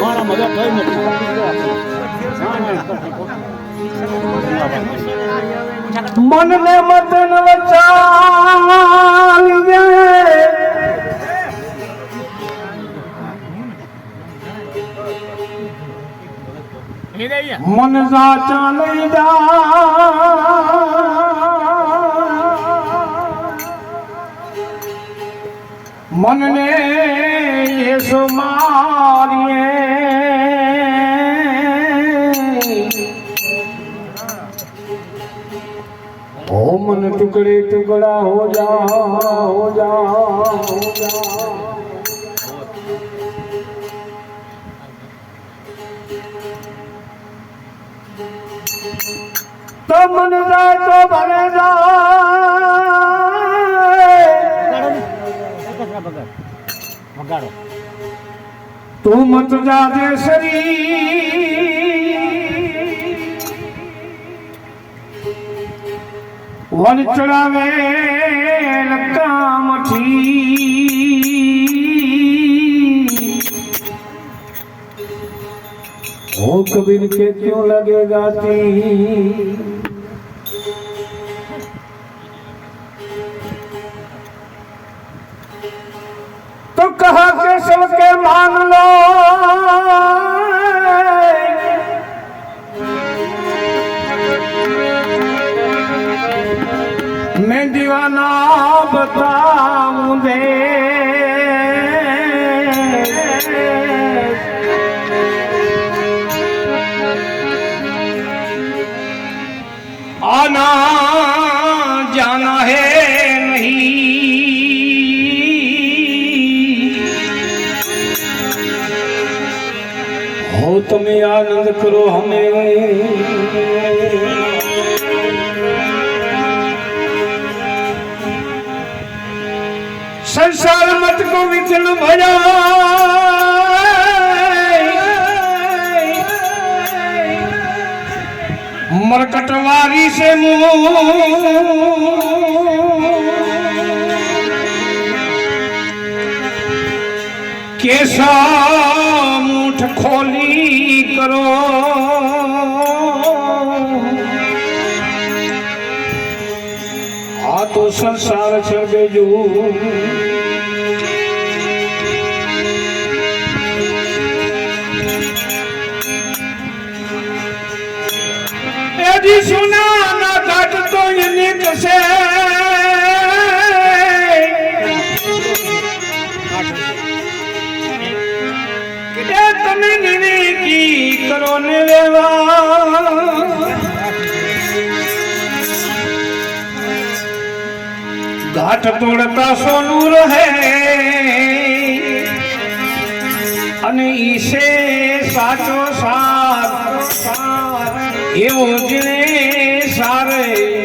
મારા મજા થઈ નથી મનને મદન વચાલી જાય મન સાચા લઈ જા. મનને યશો મારીએ. ઓ મન ટુકડે ટુકડા હો જા હો જા હો જા. તો મન જાય તો ભરે જા ગાડો તું મત જાજે શરી વન ચડાવે કામઠી ઓ કબીર કે ક્યું લગે ગાતી ভাঙলো કરો હમે સંસાર મત કો વિચલ ભજા મરકટવારી સે કેસા મૂઠ ખોલી કરો. આ તો સંસાર છે બીજું. એજી સોનાના ઘાટ તો એની કશે ને લેવા. ઘાટ તોડતા સોનું રહે. અને ઈશે સાચો સાર એવો જણે સારે.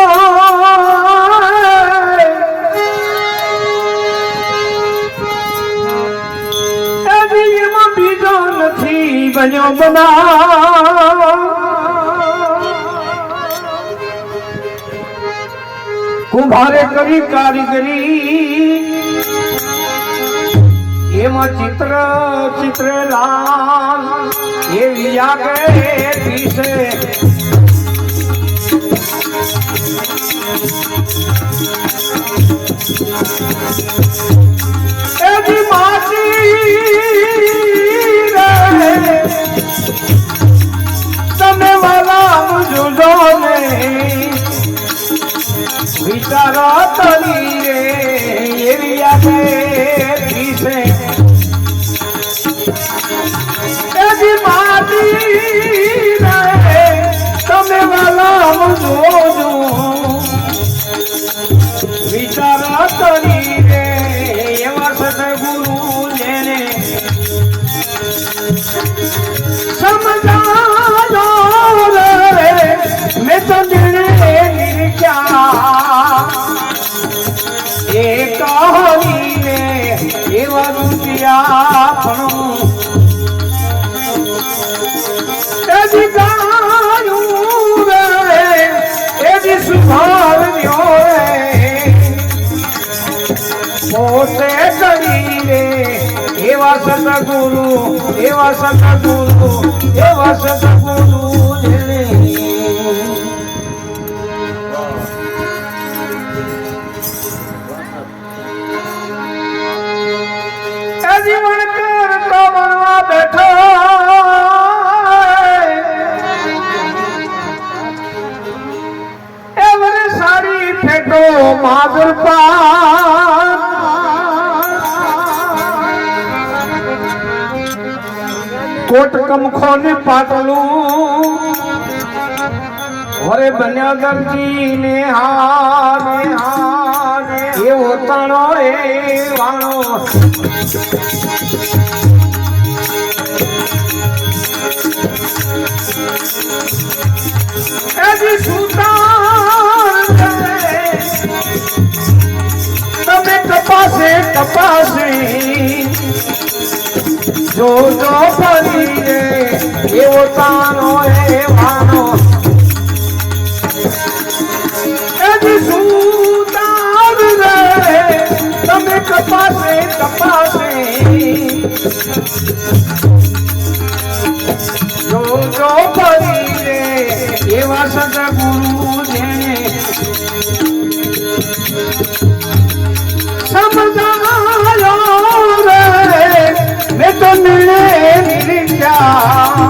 બન્યો બના કુંભારે કરી કારીગરી. એમાં ચિત્ર ચિત્રેલાલ એવી આગે પીસે. એની પીસે એવા સતગુરુ એવા એ જીવન કરતો બનવા બેઠો સારી ફેટો માધુર કોટ કમખો ને પાટલું હરે બન્યા દરજી ને હા ને એવો તણો એ વાણો. એજી સુતાર તમે તપાસે. જો જો સદગુરુ જેને સમજાયો રે મેં તો નિર્ણય નિર્જા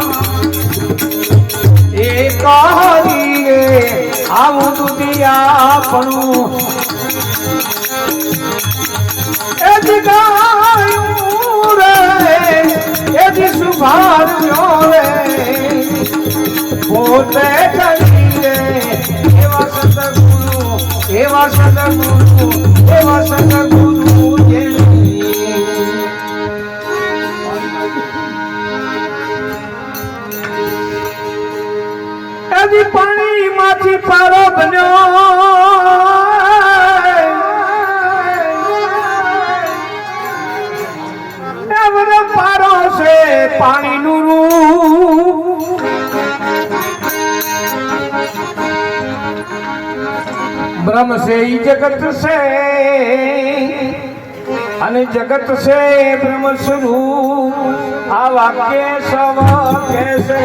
એ કહી રે આવું દુધિયાપણું એ જ ગાયું રે એ રે પોતે પાણી માંથી પારો બન્યો. પારો છે પાણીનું બ્રહ્મ છે જગત છે અને જગત છે બ્રહ્મ સ્વરૂપ. આ વાક્ય સવ કે છે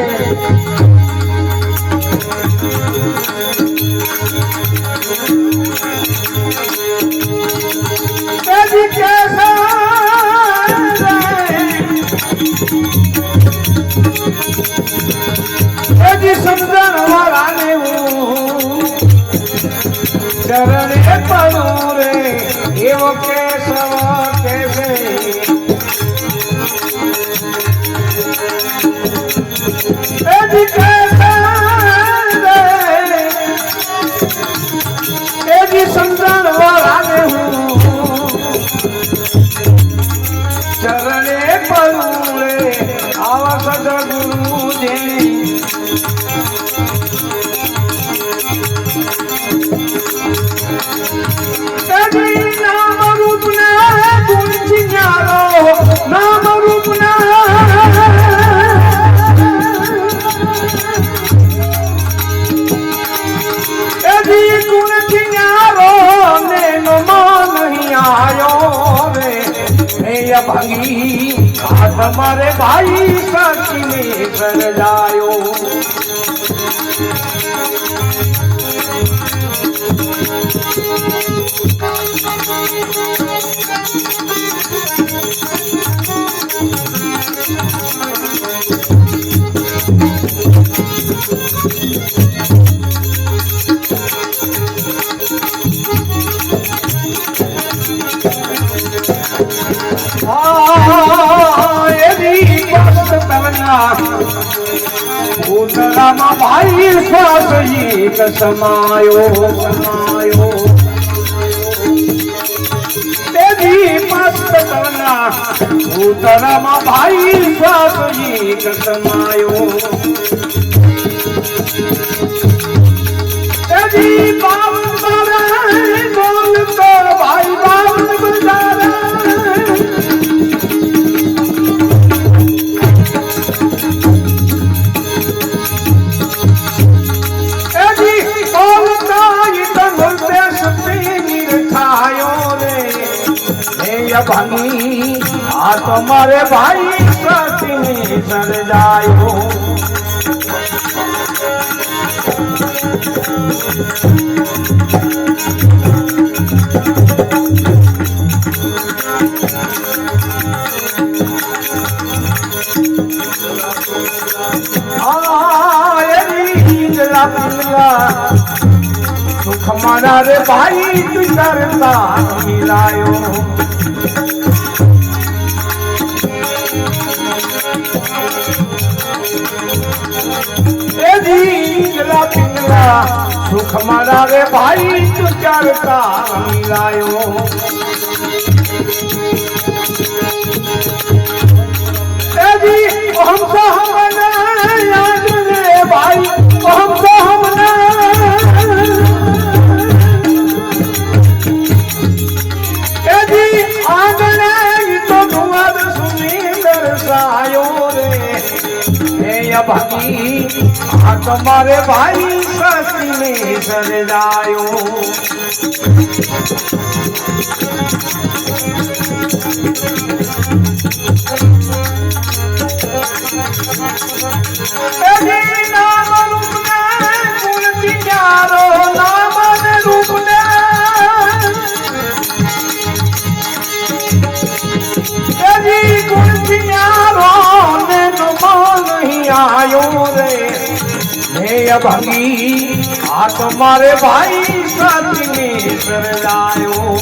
આવા સદગુરુ જેની આ તમારે ભાઈ સાચીને સર્જાયો એની મસ્ત તલના ઉતરામાં ભાઈ સાસઈ સમાયો સમાયો તેની મસ્ત તલના ઉતરામાં ભાઈ સાસઈ સમાયો તેની બાવન સુખ મારા રે ભાઈ તું કરતા મિલાયો સુખ મારા રે ભાઈ તું કરતા મિલાયો તમારે ભાઈ સસરી સરદાયો ભાઈ આ તમારે ભાઈ સાથીને સરદાયો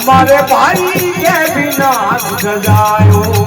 મારે ભાઈ કે વિનાશ ગજાયો.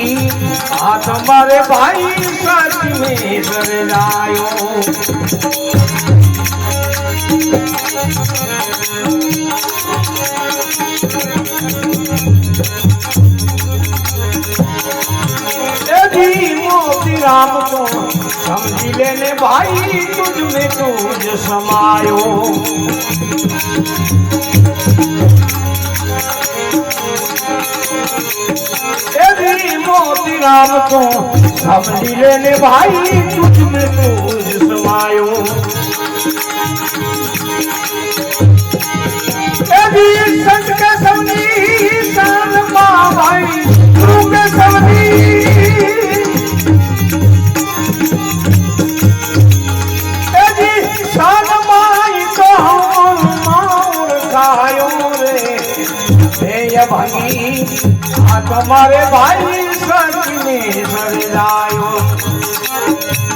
સાથી આ તમારે ભાઈ સાથી રામ તો સમજી લેને ભાઈ તુજ મેં તુજ સમાયો. मोती राम को समझी लेने भाई तुझ में तुझ समायो यदि संत के समनी शान माँ भाई गुरु के समनी यदि शान माई तो हम माउर खायो रे हे भगी आ तुम्हारे भाई सच में सर जायो